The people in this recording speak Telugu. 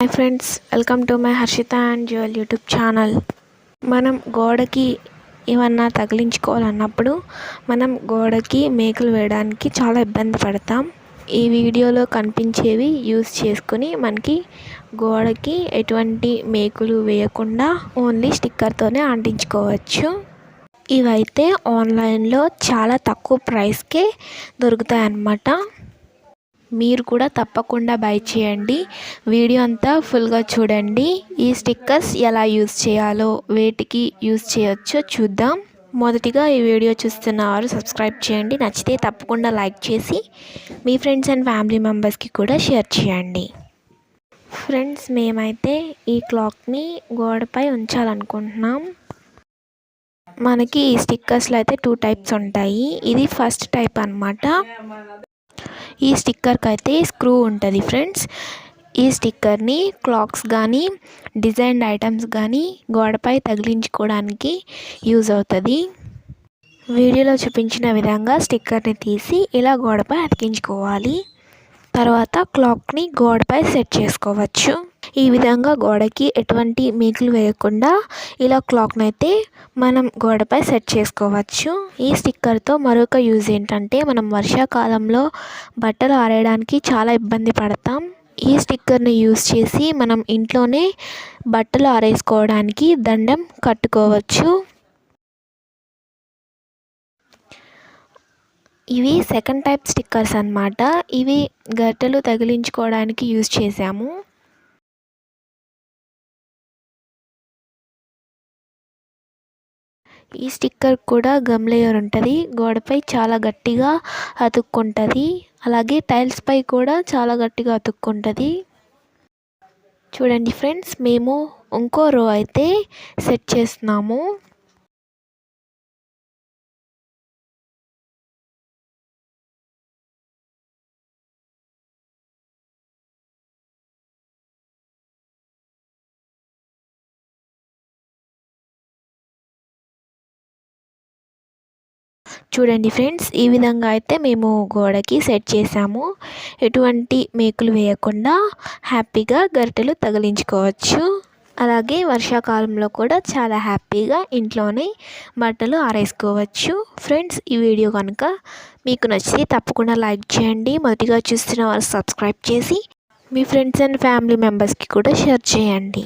Hi friends welcome to my Harshitha and jewel YouTube channel. మనం గోడకి ఏమన్నా తగిలించుకోవాలన్నప్పుడు మనం గోడకి మేకలు వేయడానికి చాలా ఇబ్బంది పడతాం. ఈ వీడియోలో కనిపించేవి యూస్ చేసుకుని మనకి గోడకి ఎటువంటి మేకులు వేయకుండా ఓన్లీ స్టిక్కర్తోనే అంటించుకోవచ్చు. ఇవైతే ఆన్లైన్లో చాలా తక్కువ ప్రైస్కే దొరుకుతాయి అన్నమాట మీరు కూడా తప్పకుండా బై చేయండి. వీడియో అంతా ఫుల్గా చూడండి. ఈ స్టిక్కర్స్ ఎలా యూస్ చేయాలో వేటికి యూస్ చేయొచ్చో చూద్దాం. మొదటిగా ఈ వీడియో చూస్తున్న వారు సబ్స్క్రైబ్ చేయండి. నచ్చితే తప్పకుండా లైక్ చేసి మీ ఫ్రెండ్స్ అండ్ ఫ్యామిలీ మెంబర్స్కి కూడా షేర్ చేయండి. ఫ్రెండ్స్ మేమైతే ఈ క్లాక్ని గోడపై ఉంచాలనుకుంటున్నాం. మనకి ఈ స్టిక్కర్స్లో అయితే టూ టైప్స్ ఉంటాయి. ఇది ఫస్ట్ టైప్ అనమాట ఈ స్టిక్కర్కి అయితే స్క్రూ ఉంటుంది ఫ్రెండ్స్. ఈ స్టిక్కర్ని క్లాక్స్ కానీ డిజైన్డ్ ఐటమ్స్ కానీ గోడపై తగిలించుకోవడానికి యూజ్ అవుతుంది. వీడియోలో చూపించిన విధంగా స్టిక్కర్ని తీసి ఇలా గోడపై అతికించుకోవాలి. తర్వాత క్లాక్ని గోడపై సెట్ చేసుకోవచ్చు. ఈ విధంగా గోడకి ఎటువంటి మేకులు వేయకుండా ఇలా క్లాక్ని అయితే మనం గోడపై సెట్ చేసుకోవచ్చు. ఈ స్టిక్కర్తో మరొక యూజ్ ఏంటంటే మనం వర్షాకాలంలో బట్టలు ఆరేయడానికి చాలా ఇబ్బంది పడతాం. ఈ స్టిక్కర్ని యూజ్ చేసి మనం ఇంట్లోనే బట్టలు ఆరేసుకోవడానికి దండం కట్టుకోవచ్చు. ఇవి సెకండ్ టైప్ స్టిక్కర్స్ అనమాట ఇవి గట్టెలు తగిలించుకోవడానికి యూజ్ చేసాము ఈ స్టిక్కర్ కూడా గమ్ లేయర్ ఉంటుంది. గోడపై చాలా గట్టిగా అతుక్కుంటుంది. అలాగే టైల్స్పై కూడా చాలా గట్టిగా అతుక్కుంటుంది. చూడండి ఫ్రెండ్స్ మేము ఇంకో రో అయితే సెట్ చేస్తున్నాము. చూడండి ఫ్రెండ్స్ ఈ విధంగా అయితే మేము గోడకి సెట్ చేసాము. ఎటువంటి మేకులు వేయకుండా హ్యాపీగా గరిటెలు తగిలించుకోవచ్చు. అలాగే వర్షాకాలంలో కూడా చాలా హ్యాపీగా ఇంట్లోనే బట్టలు ఆరేసుకోవచ్చు. ఫ్రెండ్స్ ఈ వీడియో కనుక మీకు నచ్చితే తప్పకుండా లైక్ చేయండి. మొదటిగా చూస్తున్న వారు సబ్స్క్రైబ్ చేసి మీ ఫ్రెండ్స్ అండ్ ఫ్యామిలీ మెంబర్స్కి కూడా షేర్ చేయండి.